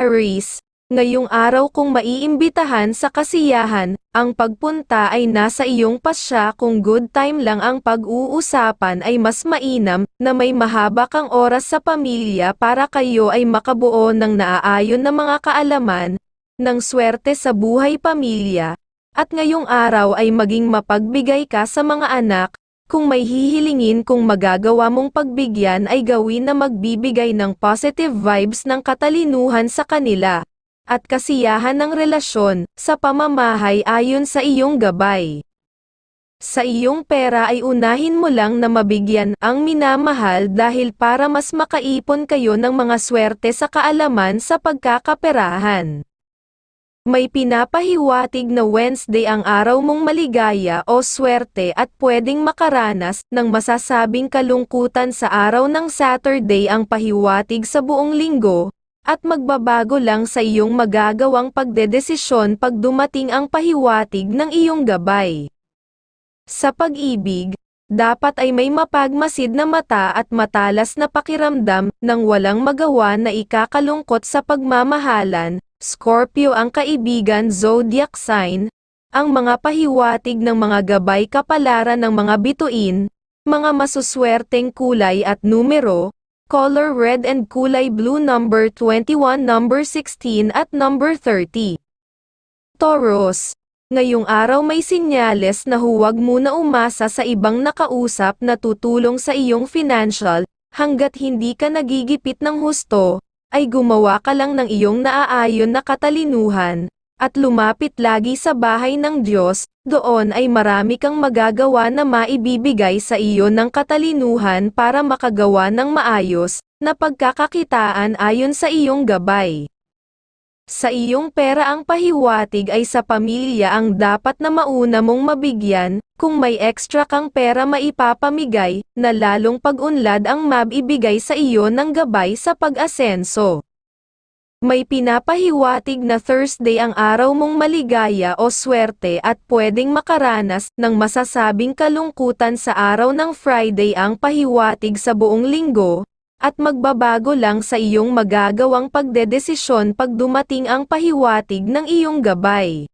Aries, ngayong araw kung maiimbitahan sa kasiyahan, ang pagpunta ay nasa iyong pasya kung good time lang ang pag-uusapan ay mas mainam na may mahaba kang oras sa pamilya para kayo ay makabuo ng naaayon na mga kaalaman, ng swerte sa buhay pamilya, at ngayong araw ay maging mapagbigay ka sa mga anak, kung may hihilingin kung magagawa mong pagbigyan ay gawin na magbibigay ng positive vibes ng katalinuhan sa kanila, at kasiyahan ng relasyon, sa pamamahay ayon sa iyong gabay. Sa iyong pera ay unahin mo lang na mabigyan ang minamahal dahil para mas makaipon kayo ng mga swerte sa kaalaman sa pagkakaperahan. May pinapahiwatig na Wednesday ang araw mong maligaya o swerte at pwedeng makaranas ng masasabing kalungkutan sa araw ng Saturday ang pahiwatig sa buong linggo, at magbabago lang sa iyong magagawang pagdedesisyon pag dumating ang pahiwatig ng iyong gabay. Sa pag-ibig, dapat ay may mapagmasid na mata at matalas na pakiramdam nang walang magawa na ikakalungkot sa pagmamahalan, Scorpio ang kaibigan zodiac sign, ang mga pahiwatig ng mga gabay kapalaran ng mga bituin, mga masuswerteng kulay at numero, color red and kulay blue number 21 number 16 at number 30. Taurus, ngayong araw may sinyales na huwag muna umasa sa ibang nakausap na tutulong sa iyong financial, hanggat hindi ka nagigipit ng husto, ay gumawa ka lang ng iyong naaayon na katalinuhan, at lumapit lagi sa bahay ng Diyos, doon ay marami kang magagawa na maibibigay sa iyo ng katalinuhan para makagawa ng maayos, na pagkakakitaan ayon sa iyong gabay. Sa iyong pera ang pahiwatig ay sa pamilya ang dapat na mauna mong mabigyan, kung may extra kang pera maipapamigay, na lalong pag-unlad ang mabibigay sa iyo ng gabay sa pag-asenso. May pinapahiwatig na Thursday ang araw mong maligaya o swerte at pwedeng makaranas ng masasabing kalungkutan sa araw ng Friday ang pahiwatig sa buong linggo, at magbabago lang sa iyong magagawang pagdedesisyon pag dumating ang pahiwatig ng iyong gabay.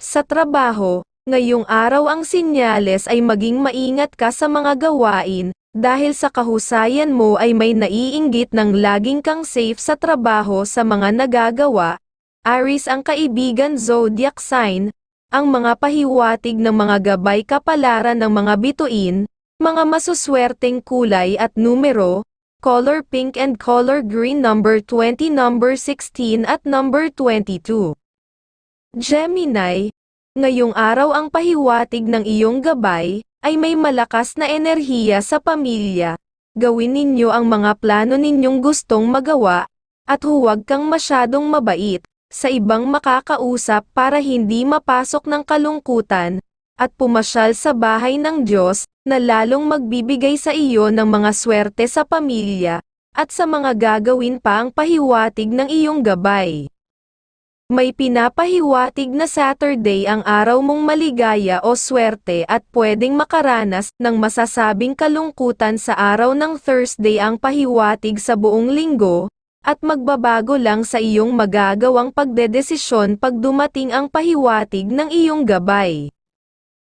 Sa trabaho, ngayong araw ang sinyales ay maging maingat ka sa mga gawain, dahil sa kahusayan mo ay may naiinggit ng laging kang safe sa trabaho sa mga nagagawa. Aries ang kaibigan zodiac sign, ang mga pahiwatig ng mga gabay kapalaran ng mga bituin, mga masuswerteng kulay at numero, color pink and color green number 20 number 16 at number 22. Gemini, ngayong araw ang pahiwatig ng iyong gabay, ay may malakas na enerhiya sa pamilya. Gawin ninyo ang mga plano ninyong gustong magawa, at huwag kang masyadong mabait, sa ibang makakausap para hindi mapasok ng kalungkutan, at pumasyal sa bahay ng Diyos, na lalong magbibigay sa iyo ng mga swerte sa pamilya, at sa mga gagawin pa ang pahiwatig ng iyong gabay. May pinapahiwatig na Saturday ang araw mong maligaya o swerte at pwedeng makaranas ng masasabing kalungkutan sa araw ng Thursday ang pahiwatig sa buong linggo, at magbabago lang sa iyong magagawang pagdedesisyon pag dumating ang pahiwatig ng iyong gabay.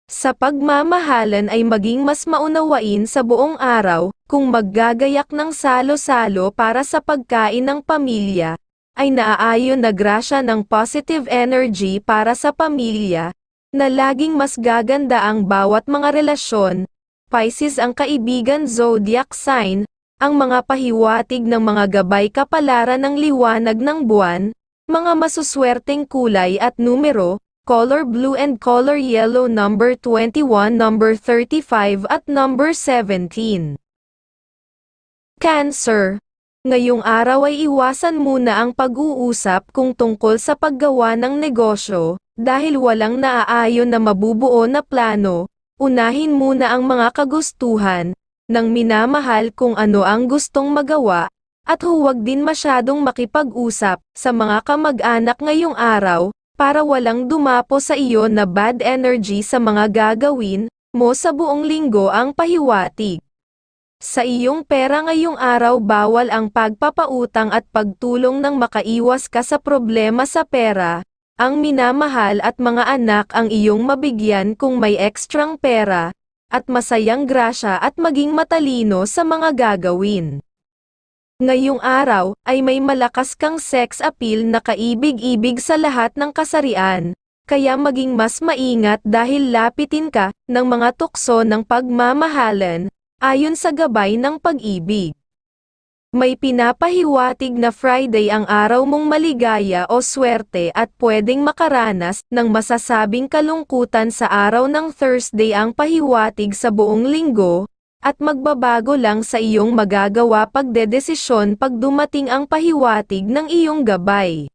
Sa pagmamahalan ay maging mas maunawain sa buong araw, kung maggagayak ng salo-salo para sa pagkain ng pamilya, ay naaayon na grasya ng positive energy para sa pamilya, na laging mas gaganda ang bawat mga relasyon. Pisces ang kaibigan zodiac sign, ang mga pahiwatig ng mga gabay kapalaran ng liwanag ng buwan, mga masuswerteng kulay at numero, color blue and color yellow number 21 number 35 at number 17. Cancer. Ngayong araw ay iwasan muna ang pag-uusap kung tungkol sa paggawa ng negosyo, dahil walang naaayon na mabubuo na plano, unahin muna ang mga kagustuhan, ng minamahal kung ano ang gustong magawa, at huwag din masyadong makipag-usap sa mga kamag-anak ngayong araw, para walang dumapo sa iyo na bad energy sa mga gagawin mo sa buong linggo ang pahiwatig. Sa iyong pera ngayong araw bawal ang pagpapautang at pagtulong nang makaiwas ka sa problema sa pera. Ang minamahal at mga anak ang iyong mabigyan kung may ekstrang pera, at masayang grasya at maging matalino sa mga gagawin. Ngayong araw, ay may malakas kang sex appeal na kaibig-ibig sa lahat ng kasarian, kaya maging mas maingat dahil lapitin ka ng mga tukso ng pagmamahalan, ayon sa gabay ng pag-ibig. May pinapahiwatig na Friday ang araw mong maligaya o swerte at pwedeng makaranas ng masasabing kalungkutan sa araw ng Thursday ang pahiwatig sa buong linggo, at magbabago lang sa iyong magagawa pagdedesisyon pag dumating ang pahiwatig ng iyong gabay.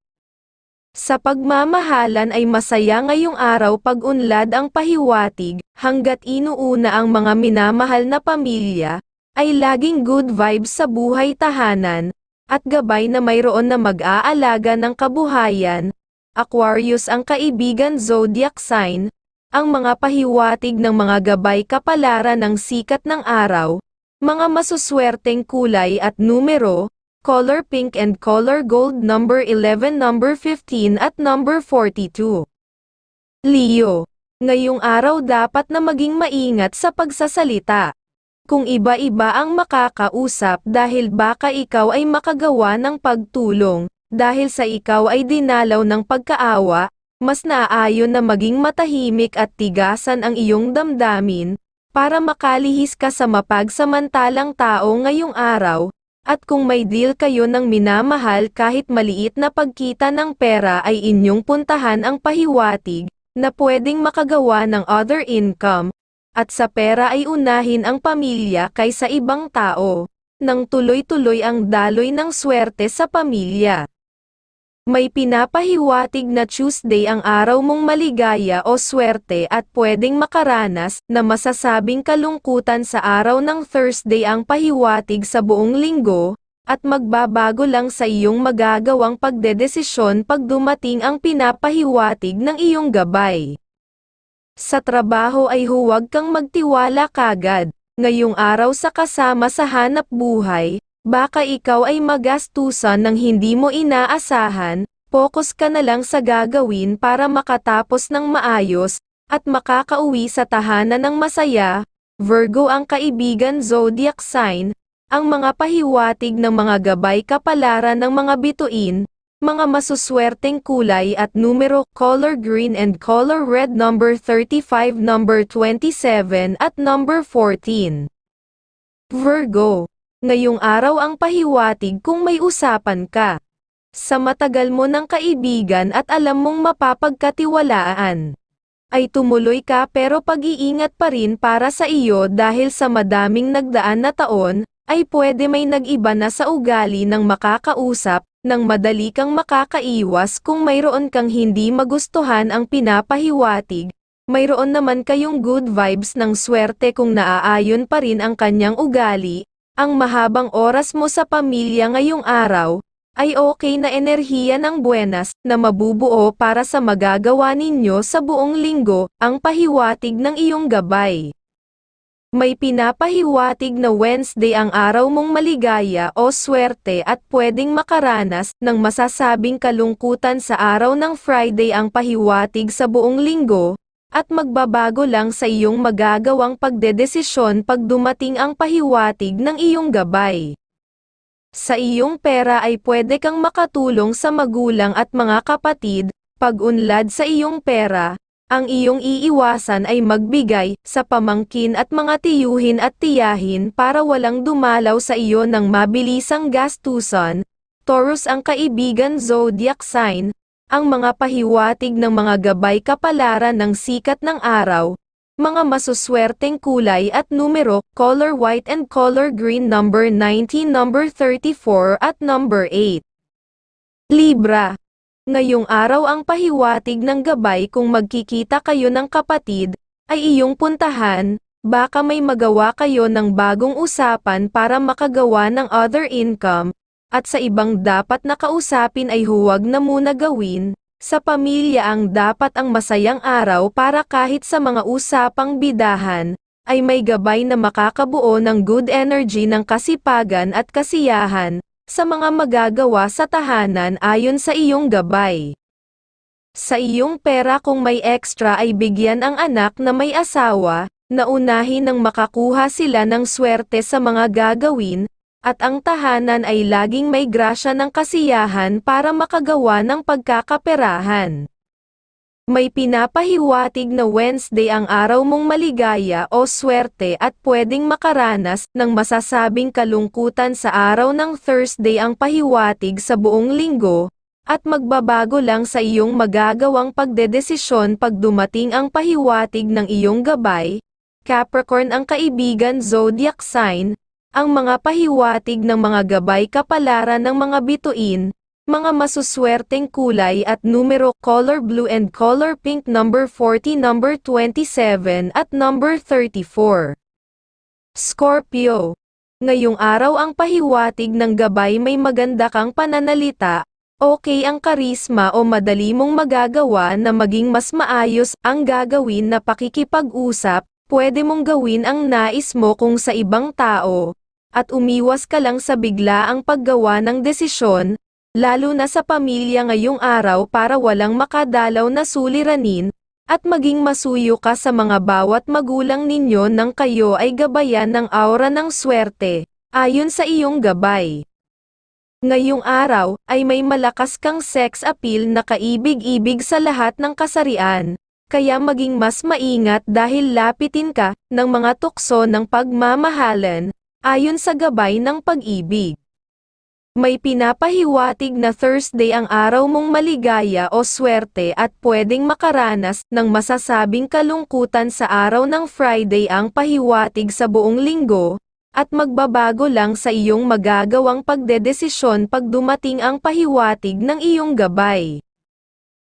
Sa pagmamahalan ay masaya ngayong araw pag unlad ang pahiwatig, hanggat inuuna ang mga minamahal na pamilya, ay laging good vibes sa buhay tahanan, at gabay na mayroon na mag-aalaga ng kabuhayan. Aquarius ang kaibigan zodiac sign, ang mga pahiwatig ng mga gabay kapalaran ng sikat ng araw, mga masuswerteng kulay at numero, color pink and color gold number 11 number 15 at number 42. Leo, ngayong araw dapat na maging maingat sa pagsasalita. Kung iba-iba ang makakausap dahil baka ikaw ay makagawa ng pagtulong, dahil sa ikaw ay dinalaw ng pagkaawa, mas naaayon na maging matahimik at tigasan ang iyong damdamin, para makalihis ka sa mapagsamantalang tao ngayong araw, at kung may deal kayo ng minamahal kahit maliit na pagkita ng pera ay inyong puntahan ang pahiwatig, na pwedeng makagawa ng other income, at sa pera ay unahin ang pamilya kaysa ibang tao, nang tuloy-tuloy ang daloy ng swerte sa pamilya. May pinapahiwatig na Tuesday ang araw mong maligaya o swerte at pwedeng makaranas na masasabing kalungkutan sa araw ng Thursday ang pahiwatig sa buong linggo, at magbabago lang sa iyong magagawang pagdedesisyon pag dumating ang pinapahiwatig ng iyong gabay. Sa trabaho ay huwag kang magtiwala kagad, ngayong araw sa kasama sa hanap buhay, Baka ikaw ay magastusan ng hindi mo inaasahan, focus ka na lang sa gagawin para makatapos ng maayos, at makakauwi sa tahanan ng masaya. Virgo ang kaibigan zodiac sign, ang mga pahiwatig ng mga gabay kapalaran ng mga bituin, mga masuswerteng kulay at numero, color green and color red number 35 number 27 at number 14. Virgo Ngayong araw ang pahiwatig kung may usapan ka. Sa matagal mo ng kaibigan at alam mong mapapagkatiwalaan. Ay tumuloy ka pero pag-iingat pa rin para sa iyo dahil sa madaming nagdaan na taon, ay pwede may nag-iba na sa ugali ng makakausap, nang madali kang makakaiwas kung mayroon kang hindi magustuhan ang pinapahiwatig, mayroon naman kayong good vibes ng swerte kung naaayon pa rin ang kanyang ugali, ang mahabang oras mo sa pamilya ngayong araw, ay okay na enerhiya ng buenas na mabubuo para sa magagawa ninyo sa buong linggo, ang pahiwatig ng iyong gabay. May pinapahiwatig na Wednesday ang araw mong maligaya o swerte at pwedeng makaranas ng masasabing kalungkutan sa araw ng Friday ang pahiwatig sa buong linggo, at magbabago lang sa iyong magagawang pagdedesisyon pag dumating ang pahiwatig ng iyong gabay. Sa iyong pera ay pwede kang makatulong sa magulang at mga kapatid, pag unlad sa iyong pera, ang iyong iiwasan ay magbigay sa pamangkin at mga tiyuhin at tiyahin para walang dumalaw sa iyo ng mabilisang gastusan. Taurus ang kaibigan zodiac sign, ang mga pahiwatig ng mga gabay kapalaran ng sikat ng araw, mga masuswerteng kulay at numero, color white and color green number 19 number 34 at number 8. Libra. Ngayong araw ang pahiwatig ng gabay kung magkikita kayo ng kapatid, ay iyong puntahan, baka may magawa kayo ng bagong usapan para makagawa ng other income, at sa ibang dapat na kausapin ay huwag na muna gawin, sa pamilya ang dapat ang masayang araw para kahit sa mga usapang bidahan, ay may gabay na makakabuo ng good energy ng kasipagan at kasiyahan, sa mga magagawa sa tahanan ayon sa iyong gabay. Sa iyong pera kung may extra ay bigyan ang anak na may asawa, na unahin ng makakuha sila ng swerte sa mga gagawin, at ang tahanan ay laging may grasya ng kasiyahan para makagawa ng pagkakaperahan. May pinapahiwatig na Wednesday ang araw mong maligaya o swerte at pwedeng makaranas ng masasabing kalungkutan sa araw ng Thursday ang pahiwatig sa buong linggo, at magbabago lang sa iyong magagawang pagdedesisyon pag dumating ang pahiwatig ng iyong gabay. Capricorn ang kaibigan zodiac sign, ang mga pahiwatig ng mga gabay kapalaran ng mga bituin, mga masuswerteng kulay at numero color blue and color pink number 40 number 27 at number 34. Scorpio. Ngayong araw ang pahiwatig ng gabay may maganda kang pananalita, okay ang karisma o madali mong magagawa na maging mas maayos ang gagawin na pakikipag-usap, pwede mong gawin ang nais mo kung sa ibang tao, at umiwas ka lang sa biglaang paggawa ng desisyon, lalo na sa pamilya ngayong araw para walang makadalaw na suliranin, at maging masuyo ka sa mga bawat magulang ninyo nang kayo ay gabayan ng aura ng swerte, ayon sa iyong gabay. Ngayong araw, ay may malakas kang sex appeal na kaibig-ibig sa lahat ng kasarian, kaya maging mas maingat dahil lapitin ka ng mga tukso ng pagmamahalan, ayon sa gabay ng pag-ibig. May pinapahiwatig na Thursday ang araw mong maligaya o swerte at pwedeng makaranas ng masasabing kalungkutan sa araw ng Friday ang pahiwatig sa buong linggo, at magbabago lang sa iyong magagawang pagdedesisyon pag dumating ang pahiwatig ng iyong gabay.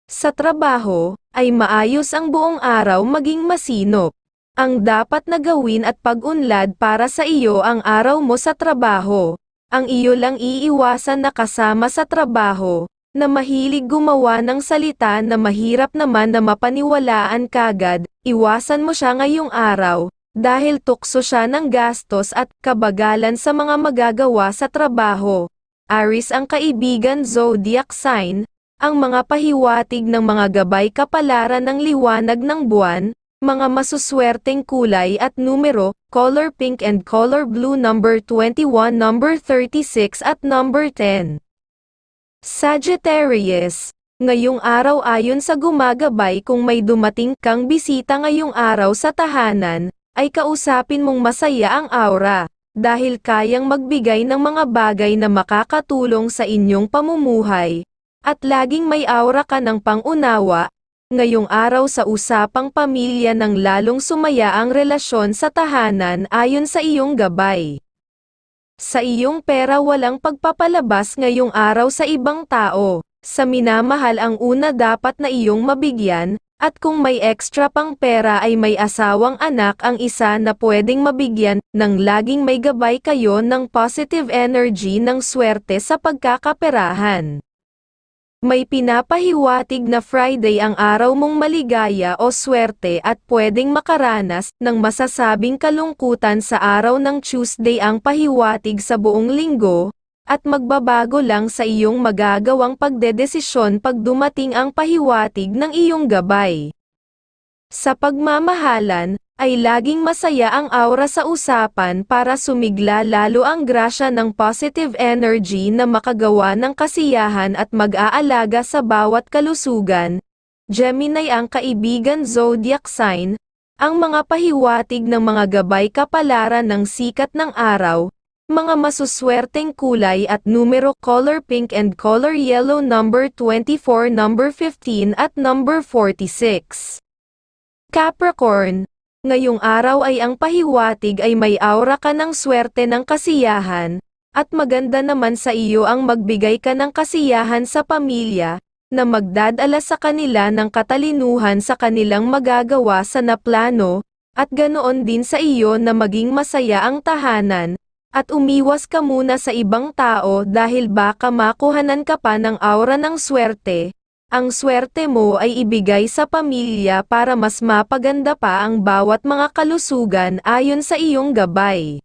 Sa trabaho, ay maayos ang buong araw maging masinop. Ang dapat na gawin at pag-unlad para sa iyo ang araw mo sa trabaho, ang iyo lang iiwasan na kasama sa trabaho, na mahilig gumawa ng salita na mahirap naman na mapaniwalaan kagad, iwasan mo siya ngayong araw, dahil tukso siya ng gastos at kabagalan sa mga magagawa sa trabaho. Aris ang kaibigan zodiac sign, ang mga pahiwatig ng mga gabay kapalaran ng liwanag ng buwan, mga masuswerteng kulay at numero, color pink and color blue number 21 number 36 at number 10. Sagittarius, ngayong araw ayon sa gumagabay kung may dumating kang bisita ngayong araw sa tahanan, ay kausapin mong masaya ang aura, dahil kayang magbigay ng mga bagay na makakatulong sa inyong pamumuhay, at laging may aura ka ng pangunawa, ngayong araw sa usapang pamilya nang lalong sumaya ang relasyon sa tahanan ayon sa iyong gabay. Sa iyong pera walang pagpapalabas ngayong araw sa ibang tao, sa minamahal ang una dapat na iyong mabigyan, at kung may extra pang pera ay may asawang anak ang isa na pwedeng mabigyan, nang laging may gabay kayo ng positive energy ng swerte sa pagkakaperahan. May pinapahiwatig na Friday ang araw mong maligaya o swerte at pwedeng makaranas ng masasabing kalungkutan sa araw ng Tuesday ang pahiwatig sa buong linggo, at magbabago lang sa iyong magagawang pagdedesisyon pag dumating ang pahiwatig ng iyong gabay. Sa pagmamahalan, ay laging masaya ang aura sa usapan para sumigla lalo ang grasya ng positive energy na makagawa ng kasiyahan at mag-aalaga sa bawat kalusugan. Gemini ang kaibigan zodiac sign, ang mga pahiwatig ng mga gabay kapalaran ng sikat ng araw, mga masuswerteng kulay at numero color pink and color yellow number 24 number 15 at number 46. Capricorn, ngayong araw ay ang pahiwatig ay may aura ka ng swerte ng kasiyahan, at maganda naman sa iyo ang magbigay ka ng kasiyahan sa pamilya, na magdadala sa kanila ng katalinuhan sa kanilang magagawa sa naplano, at ganoon din sa iyo na maging masaya ang tahanan, at umiwas ka muna sa ibang tao dahil baka makuhanan ka pa ng aura ng swerte, ang swerte mo ay ibigay sa pamilya para mas mapaganda pa ang bawat mga kalusugan ayon sa iyong gabay.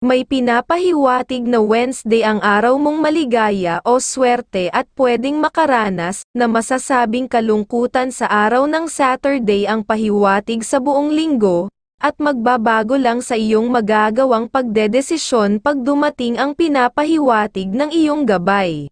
May pinapahiwatig na Wednesday ang araw mong maligaya o swerte at pwedeng makaranas na masasabing kalungkutan sa araw ng Saturday ang pahiwatig sa buong linggo, at magbabago lang sa iyong magagawang pagdedesisyon pag dumating ang pinapahiwatig ng iyong gabay.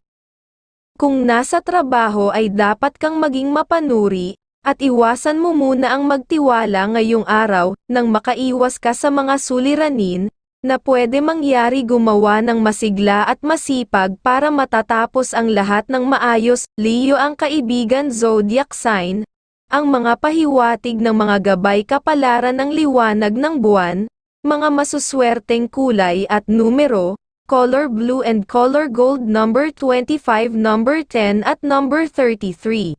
Kung nasa trabaho ay dapat kang maging mapanuri, at iwasan mo muna ang magtiwala ngayong araw nang makaiwas ka sa mga suliranin, na pwede mangyari gumawa ng masigla at masipag para matatapos ang lahat ng maayos, Leo ang kaibigan zodiac sign, ang mga pahiwatig ng mga gabay kapalaran ng liwanag ng buwan, mga masuswerteng kulay at numero, color blue and color gold number 25 number 10 at number 33.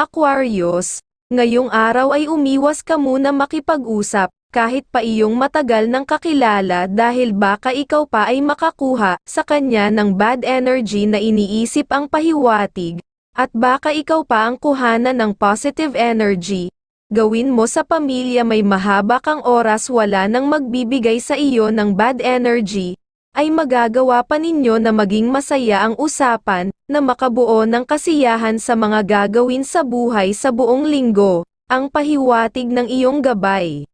Aquarius, ngayong araw ay umiwas ka muna makipag-usap, kahit pa iyong matagal ng kakilala dahil baka ikaw pa ay makakuha sa kanya ng bad energy na iniisip ang pahiwatig, at baka ikaw pa ang kuhana ng positive energy. Gawin mo sa pamilya may mahaba kang oras wala nang magbibigay sa iyo ng bad energy, ay magagawa pa ninyo na maging masaya ang usapan, na makabuo ng kasiyahan sa mga gagawin sa buhay sa buong linggo, ang pahiwatig ng iyong gabay.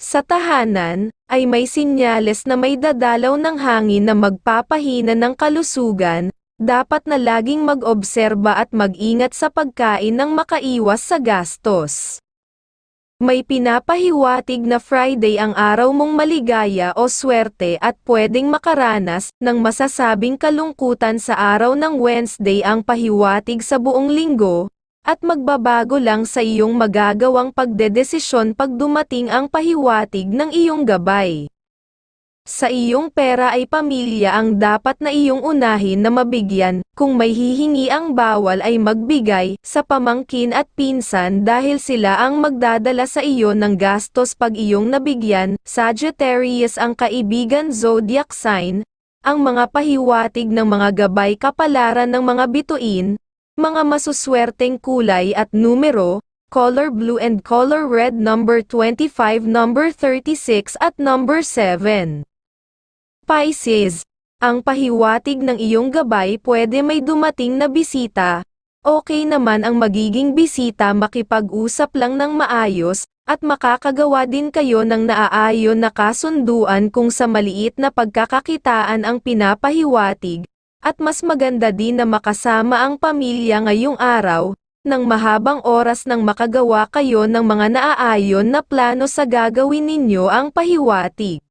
Sa tahanan, ay may sinyales na may dadalaw ng hangin na magpapahina ng kalusugan, dapat na laging mag-obserba at mag-ingat sa pagkain ng makaiwas sa gastos. May pinapahiwatig na Friday ang araw mong maligaya o swerte at pwedeng makaranas ng masasabing kalungkutan sa araw ng Wednesday ang pahiwatig sa buong linggo, at magbabago lang sa iyong magagawang pagdedesisyon pag dumating ang pahiwatig ng iyong gabay. Sa iyong pera ay pamilya ang dapat na iyong unahin na mabigyan, kung may hihingi ang bawal ay magbigay sa pamangkin at pinsan dahil sila ang magdadala sa iyo ng gastos pag iyong nabigyan, Sagittarius ang kaibigan zodiac sign, ang mga pahiwatig ng mga gabay kapalaran ng mga bituin, mga masuswerteng kulay at numero, color blue and color red number 25 number 36 at number 7. Pisces, ang pahiwatig ng iyong gabay pwede may dumating na bisita, okay naman ang magiging bisita makipag-usap lang ng maayos, at makakagawa din kayo ng naaayon na kasunduan kung sa maliit na pagkakakitaan ang pinapahiwatig, at mas maganda din na makasama ang pamilya ngayong araw, ng mahabang oras nang makagawa kayo ng mga naaayon na plano sa gagawin ninyo ang pahiwatig.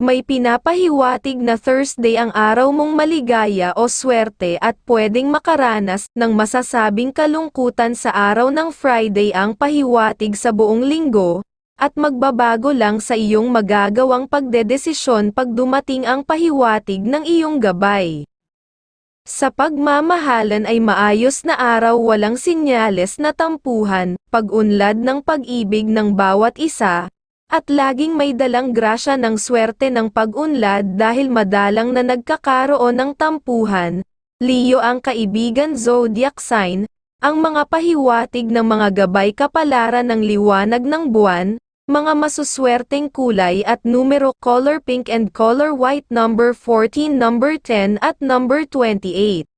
May pinapahiwatig na Thursday ang araw mong maligaya o swerte at pwedeng makaranas ng masasabing kalungkutan sa araw ng Friday ang pahiwatig sa buong linggo, at magbabago lang sa iyong magagawang pagdedesisyon pag dumating ang pahiwatig ng iyong gabay. Sa pagmamahalan ay maayos na araw walang sinyales na tampuhan, pag-unlad ng pag-ibig ng bawat isa, at laging may dalang grasya ng swerte ng pag-unlad dahil madalang na nagkakaroon ng tampuhan. Leo ang kaibigan zodiac sign, ang mga pahiwatig ng mga gabay kapalaran ng liwanag ng buwan, mga masuswerteng kulay at numero color pink and color white number 14 number 10 at number 28.